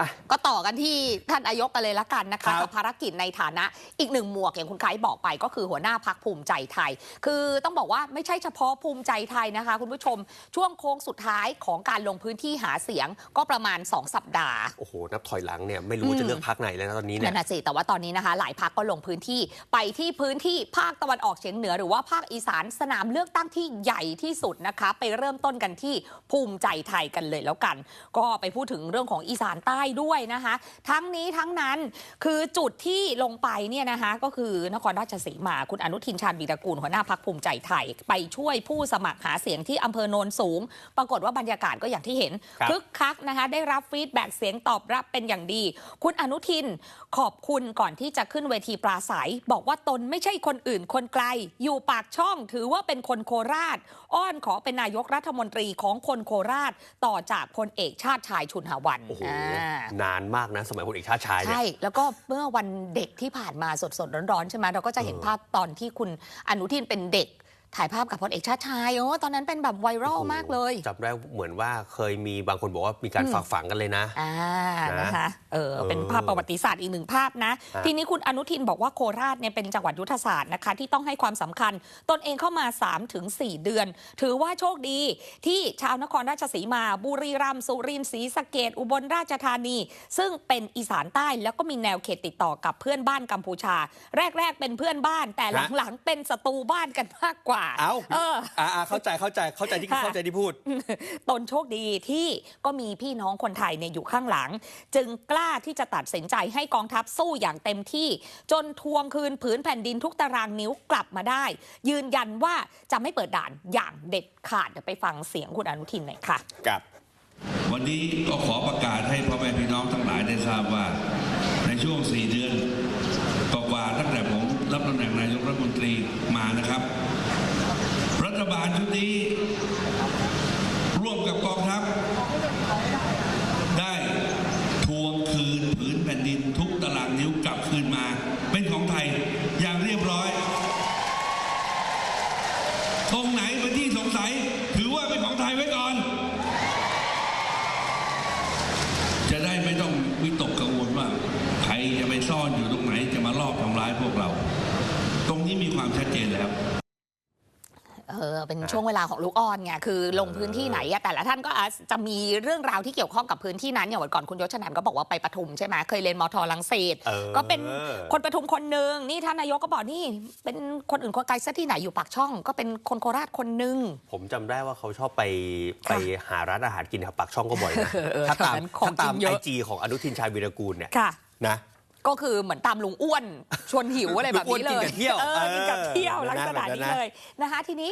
อะก็ต่อกันที่ท่านนายกกันเลยละกันนะครัคะบกับภารกิจในฐานะอีกหนึ่งหมวกอย่างคุณไคร์บอกไป ก็คือหัวหน้าพักภูมิใจไทย คือต้องบอกว่าไม่ใช่เฉพาะภูมิใจไทยนะคะ คุณผู้ชมช่วงโค้งสุดท้ายของการลงพื้นที่หาเสียงก็ประมาณ 2 สัปดาห์โอ้โหนับถอยหลังเนี่ยไม่รู้ว่าจะเลือกพักไหนแล้วนะตอนนี้เนี่นั่ยนน่ะสิแต่ว่าตอนนี้นะคะ หลายพักก็ลงพื้นที่ไปที่พื้นที่ภาคตะวันออกเฉียงเหนือหรือว่าภาคอีสานสนามเลือกตั้งที่ใหญ่ที่สุดนะคะ ไปเริ่มต้นกันที่ภูมิใจไทยกันเลยแล้วกัน ก็ไปพูดถึงเรื่องของอีสานใต้ด้วยนะคะ ทั้งนี้ทั้งนั้นคือจุดที่ลงไปเนี่ยนะคะก็คือนครราชสีมาคุณอนุทินชาญวีรกูลหัวหน้าพักภูมิใจไทย ไปช่วยผู้สมัครหาเสียงที่อำเภอโนนสูง ปรากฏว่าบรรยากาศก็อย่างที่เห็นครับคึกคักนะคะได้รับฟีดแบ็กเสียงตอบรับเป็นอย่างดี คุณอนุทินขอบคุณก่อนที่จะขึ้นเวทีปราศัย บอกว่าตนไม่ใช่คนอื่นคนไกล อยู่ปากช่องถือว่าเป็นคนโคราช อ้อนขอเป็นนายกรัฐมนตรีของคนโคราช ต่อจากพลเอกชาติชายชุนหวันโอ้โหอ่านานมากนะ สมัยพลเอกชาติชายเนี่ย ใช่ แล้วก็เมื่อวันเด็กที่ผ่านมาสดๆ ร้อนๆ ใช่ไหมเราก็จะเห็นภาพตอนที่คุณอนุทินเป็นเด็ก ถ่ายภาพกับพลเอกชาติชายโอ้ตอนนั้นเป็นแบบไวรัลมากเลยจำได้เหมือนว่าเคยมีบางคนบอกว่ามีการอืมฝากฝังกันเลยนะอ่านะนะคะเออเป็นเออภาพประวัติศาสตร์อีกหนึ่งภาพนะฮะทีนี้คุณอนุทินบอกว่าโคราชเนี่ยเป็นจังหวัดยุทธศาสตร์นะคะ ที่ต้องให้ความสำคัญ ตนเองเข้ามา 3-4 เดือน ถือว่าโชคดีที่ชาวนครราชสีมา บุรีรัมย์สุรินทร์ศรีสะเกดอุบลราชธานี ซึ่งเป็นอีสานใต้แล้วก็มีแนวเขตติดต่อกับเพื่อนบ้านกัมพูชา แรก ๆ เป็นเพื่อนบ้านแต่ฮะหลังๆ เป็นศัตรูบ้านกันมากกว่าเอ้าเอออ่าเข้าใจเข้าใจเข้าใจที่ค่ะเข้าใจที่พูด ตนโชคดีที่ก็มีพี่น้องคนไทยเนี่ยอยู่ข้างหลัง จึงกล้าที่จะตัดสินใจให้กองทัพสู้อย่างเต็มที่ จนทวงคืนผืนแผ่นดินทุกตารางนิ้วกลับมาได้ ยืนยันว่าจะไม่เปิดด่านอย่างเด็ดขาดเดี๋ยวไปฟังเสียงคุณอนุทินหน่อยค่ะกับวันนี้ก็ขอประกาศให้พ่อแม่พี่น้องทั้งหลายได้ทราบว่า ในช่วง 4 เดือนกว่าๆตั้งแต่ผมรับตำแหน่งนายกรัฐมนตรีมานะครับรัฐ บาลชุดนี้ ร่วมกับกองทัพ ได้ทวงคืนผืนแผ่นดินทุกตารางนิ้วกลับคืนมา เป็นของไทยอย่างเรียบร้อยตรงไหนเป็นที่สงสัย ถือว่าเป็นของไทยไว้ก่อน จะได้ไม่ต้องวิตกกังวลว่า ใครจะไปซ่อนอยู่ตรงไหนจะมาลอบทำร้ายพวกเรา ตรงนี้มีความชัดเจนแล้ว เออเป็นช่วงเวลาของลูกอ้อนไงคือลงพื้นที่ไหนอะแต่ละท่านก็อาจจะมีเรื่องราวที่เกี่ยวข้องกับพื้นที่นั้นอย่างวันก่อนคุณยศชนันก็บอกว่าไปปทุมใช่ไหมเคยเรียนมทลังสิตเออก็เป็นคนปทุมคนหนึ่งนี่ท่านนายกก็บอกนี่เป็นคนอื่นคนไกลซะที่ไหนอยู่ปากช่อง ก็เป็นคนโคราชคนหนึ่งผมจำได้ว่าเขาชอบไปไปหาร้านอาหารกินแถวปากช่องก็บ่อยนะเออเออถ้าตามแถวนั้นของถ้าตามกินเยไออะจีของอนุทินชาญวีรกูลเนี่ยค่ะนะ ก็คือเหมือนตามลุงอ้วน ชวนหิวอะไรแบบนี้เลลุงอ้วนกินยกับเที่ยวเออกินกับเที่ยว เออลักษณะแบบนั้นี้นนะเลยนะคะ ทีนี้